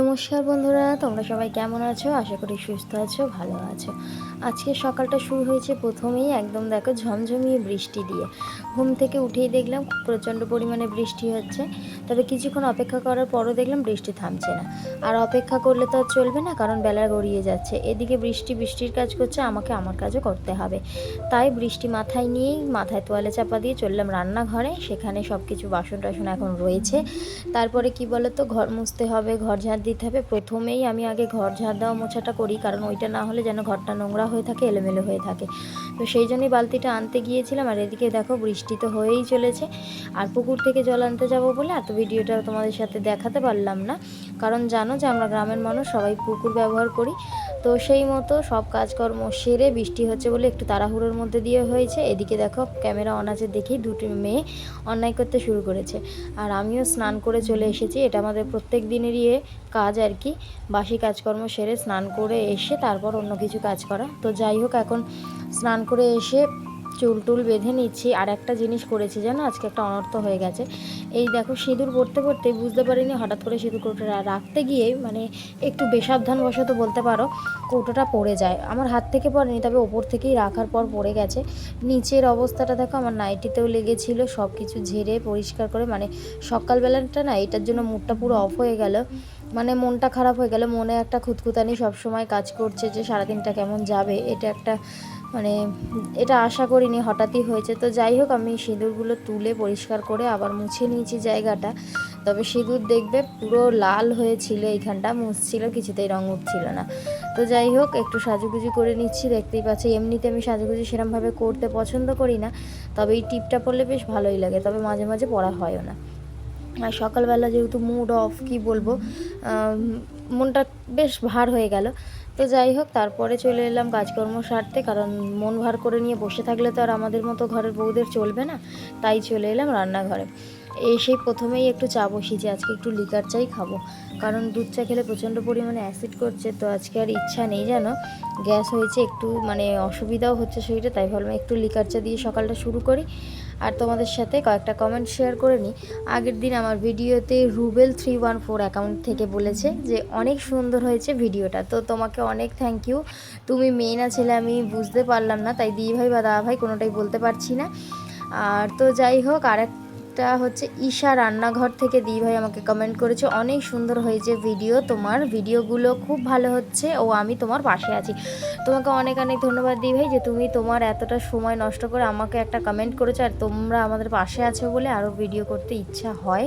নমস্কার বন্ধুরা, তোমরা সবাই কেমন আছো? আশা করি সুস্থ আছো, ভালো আছো। আজকে সকালটা শুরু হয়েছে প্রথমেই একদম দেখো ঝমঝমিয়ে বৃষ্টি দিয়ে। ঘুম থেকে উঠেই দেখলাম প্রচণ্ড পরিমাণে বৃষ্টি হচ্ছে। তবে কিছুক্ষণ অপেক্ষা করার পরও দেখলাম বৃষ্টি থামছে না। আর অপেক্ষা করলে তো আর চলবে না, কারণ বেলা গড়িয়ে যাচ্ছে। এদিকে বৃষ্টি বৃষ্টির কাজ করছে, আমাকে আমার কাজও করতে হবে। তাই বৃষ্টি মাথায় নিয়েই মাথায় তোয়ালে চাপা দিয়ে চললাম রান্নাঘরে। সেখানে সব কিছু বাসন টাসন এখন রয়েছে। তারপরে কি বলো তো ঘর মুছতে হবে, ঘর ঝাঁট দিতে হবে। প্রথমেই আমি আগে ঘর ঝাড় দেওয়া মোছাটা করি, কারণ ওইটা না হলে যেন ঘরটা নোংরা হয়ে থাকে, এলোমেলো হয়ে থাকে। তো সেই জন্যই বালতিটা আনতে গিয়েছিলাম, আর এদিকে দেখো বৃষ্টি তো হয়েই চলেছে। আর পুকুর থেকে জল আনতে যাব বলে এত ভিডিওটা তোমাদের সাথে দেখাতে পারলাম না। কারণ জানো যে আমরা গ্রামের মানুষ, সবাই পুকুর ব্যবহার করি। তো সেই মতো সব কাজকর্ম সেরে বৃষ্টি হচ্ছে বলে একটু তাড়াহুড়োর মধ্যে দিয়ে হয়েছে। এদিকে দেখো, ক্যামেরা অন আছে দেখেই দুটি মেয়ে অন্যায় করতে শুরু করেছে। আর আমিও স্নান করে চলে এসেছি। এটা আমাদের প্রত্যেক দিনেরই ইয়ে কাজ আর কি। বাসি কাজকর্ম সেরে স্নান করে এসে তারপর অন্য কিছু কাজ করা। তো যাই হোক, এখন স্নান করে এসে চুল টুল বেঁধে নিচ্ছি, আর একটা জিনিস করেছি জানো, আজকে একটা অনর্থ হয়ে গেছে। এই দেখো সিঁদুর পড়তে পড়তে বুঝতে পারিনি, হঠাৎ করে সিঁদুর কৌটোটা রাখতে গিয়ে মানে একটু বেসাবধান বশত বলতে পারো, কৌটোটা পড়ে যায়। আমার হাত থেকে পড়েনি, তবে ওপর থেকেই রাখার পর পড়ে গেছে। নিচের অবস্থাটা দেখো, আমার নাইটিতেও লেগেছিল সব কিছু ঝেড়ে পরিষ্কার করে মানে সকালবেলাটা না, এটার জন্য মুডটা পুরো অফ হয়ে গেল। মানে মনটা খারাপ হয়ে গেল, মনে একটা খুঁতখুতানি সবসময় কাজ করছে যে সারাদিনটা কেমন যাবে, এটা একটা মানে এটা আশা করিনি, হঠাৎই হয়েছে। তো যাই হোক, আমি সিঁদুরগুলো তুলে পরিষ্কার করে আবার মুছে নিয়েছি জায়গাটা। তবে সিঁদুর দেখবে, পুরো লাল হয়েছিল এইখানটা, মুছছিল, কিছুতেই রঙ উঠছিল না। তো যাই হোক, একটু সাজুগুজু করে নিচ্ছি, দেখতেই পাচ্ছি, এমনিতে আমি সাজুগুজু সেরমভাবে করতে পছন্দ করি না, তবে এই টিপটা পরলে বেশ ভালোই লাগে, তবে মাঝে মাঝে পড়া হয়ও না। আর সকালবেলা যেহেতু মুড অফ কি বলব মনটা বেশ ভার হয়ে গেল। তো যাই হোক, তারপরে চলে এলাম কাজকর্ম সারতে, কারণ মন ভার করে নিয়ে বসে থাকলে তো আর আমাদের মতো ঘরের বউদের চলবে না, তাই চলে এলাম রান্নাঘরে। এসেই প্রথমেই একটু চা বসিয়েছি আজকে একটু লিকার চাই খাব। কারণ দুধ চা খেলে প্রচণ্ড পরিমাণে অ্যাসিড করছে, তো আজকে আর ইচ্ছা নেই যেন গ্যাস হয়েছে, একটু মানে অসুবিধাও হচ্ছে শরীরে, তাই ভাবলাম একটু লিকার চা দিয়ে সকালটা শুরু করি। আর তোমাদের সাথে কয়েকটা কমেন্ট শেয়ার করে নিই। আগের দিন আমার ভিডিওতে Rubel three one four account থেকে বলেছে যে, অনেক সুন্দর হয়েছে ভিডিওটা। তো তোমাকে অনেক থ্যাংক ইউ তুমি মেয়ে না ছেলে, আমি বুঝতে পারলাম না। তাই দিদি ভাই বা দাদা ভাই কোনোটাই বলতে পারছি না। আর তো যাই হোক, আরেক একটা হচ্ছে ঈশা রান্নাঘর থেকে দি ভাই আমাকে কমেন্ট করেছে। অনেক সুন্দর হয়েছে ভিডিও তোমার ভিডিওগুলো খুব ভালো হচ্ছে ও আমি তোমার পাশে আছি। তোমাকে অনেক অনেক ধন্যবাদ দি ভাই যে তুমি তোমার এতটা সময় নষ্ট করে আমাকে একটা কমেন্ট করেছ আর তোমরা আমাদের পাশে আছো বলে আরও ভিডিও করতে ইচ্ছা হয়।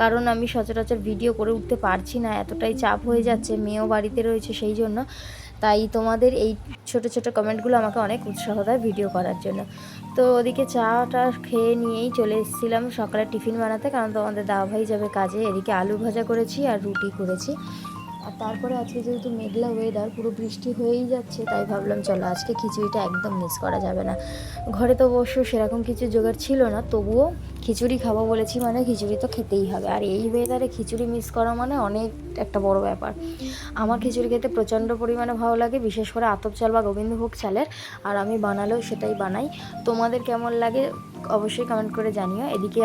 কারণ আমি সচরাচর ভিডিও করে উঠতে পারছি না, এতটাই চাপ হয়ে যাচ্ছে, মেয়েও বাড়িতে রয়েছে সেই জন্য। তাই তোমাদের এই ছোট ছোট কমেন্টগুলো আমাকে অনেক উৎসাহ দেয় ভিডিও করার জন্য। তো ওদিকে চাটা খেয়ে নিয়েই চলে এসেছিলাম সকালে টিফিন বানাতে, কারণ তোমাদের দাওয়া ভাই যাবে কাজে। এদিকে আলু ভাজা করেছি আর রুটি করেছি। আর তারপরে আজকে যেহেতু মেঘলা ওয়েদার পুরো বৃষ্টি হয়েই যাচ্ছে, তাই ভাবলাম চলো আজকে খিচুড়িটা একদম মিস করা যাবে না। ঘরে তো অবশ্য সেরকম কিছু জোগাড় ছিল না, তবুও খিচুড়ি খাব বলেছি মানে খিচুড়ি তো খেতেই হবে। আর এই ওয়েদারে খিচুড়ি মিস করা মানে অনেক একটা বড় ব্যাপার। আমার খিচুড়ি খেতে প্রচণ্ড পরিমাণে ভালো লাগে, বিশেষ করে আতপ চাল বা গোবিন্দভোগ চালের, আর আমি বানালেও সেটাই বানাই। তোমাদের কেমন লাগে অবশ্যই কমেন্ট করে জানিও। এদিকে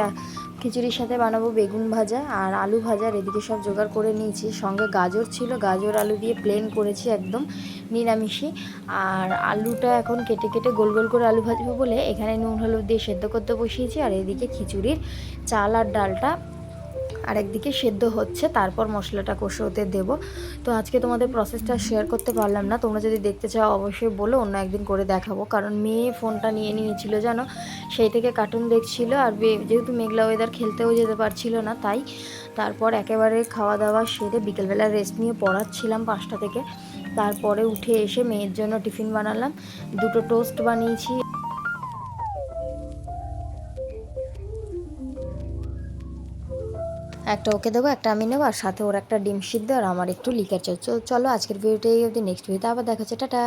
খিচুড়ির সাথে বানাবো বেগুন ভাজা আর আলু ভাজার এদিকে সব জোগাড় করে নিয়েছি। সঙ্গে গাজর ছিল। গাজর, আলু দিয়ে প্লেন করেছি একদম নিরামিষই। আর আলুটা এখন কেটে কেটে গোল গোল করে আলু ভাজবো বলে এখানে নুন, হলুদ দিয়ে সেদ্ধ করতে বসিয়েছি। আর এদিকে খিচুড়ির চাল আর ডালটা আর একদিকে সেদ্ধ হচ্ছে, তারপর মশলাটা কষে ওতে দেবো। তো আজকে তোমাদের প্রসেসটা শেয়ার করতে পারলাম না। তোমরা যদি দেখতে চাও, অবশ্যই বলো, অন্য একদিন করে দেখাবো। কারণ মেয়ে ফোনটা নিয়ে নিয়েছিল জানো সেই থেকে কার্টুন দেখছিল আর যেহেতু মেঘলা ওয়েদার খেলতেও যেতে পারছিল না, তাই তারপর একেবারে খাওয়া দাওয়া সেরে বিকেলবেলা রেস্ট নিয়ে পড়াচ্ছিলাম পাঁচটা থেকে। তারপরে উঠে এসে মেয়ের জন্য টিফিন বানালাম। দুটো টোস্ট বানিয়েছি। একটা ওকে দেবো, একটা আমি নেব, আর সাথে ওর একটা ডিম সিদ্ধ, আর আমার একটু লিকার চাই। চলো আজকের ভিডিওটা এই অবধি। নেক্সট ভিডিওতে আবার দেখা হচ্ছে। টাটা।